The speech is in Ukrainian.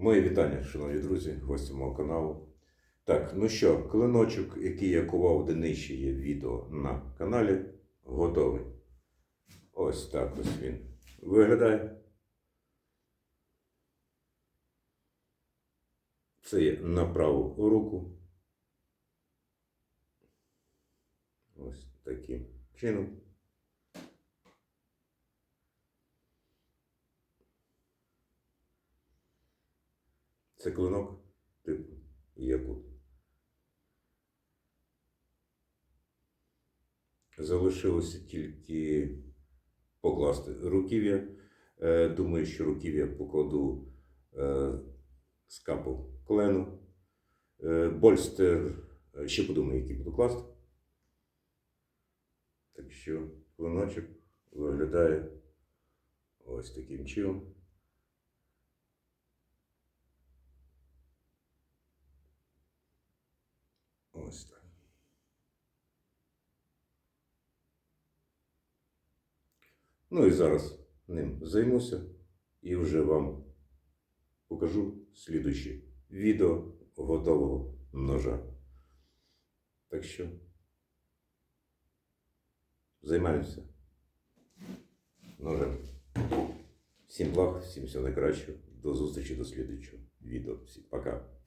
Мої вітання, шановні друзі, гості мого каналу. Так, ну що, клиночок, який я кував, де є відео на каналі, готовий. Ось так ось він виглядає. Це є на праву руку. Ось таким чином. Це клинок типу якут. Залишилося тільки покласти руків'я. Е, Думаю, що руків'я покладу е, з капу клену. Е, Больстер ще подумаю, який буду класти. Так що клиночок виглядає ось таким чином. Ось. Ну і зараз ним займуся і вже вам покажу слідуюче відео готового ножа. Так що займаємося ножем. Всім благ, всім всього найкращого. До зустрічі до слідуючого відео. Всім пока.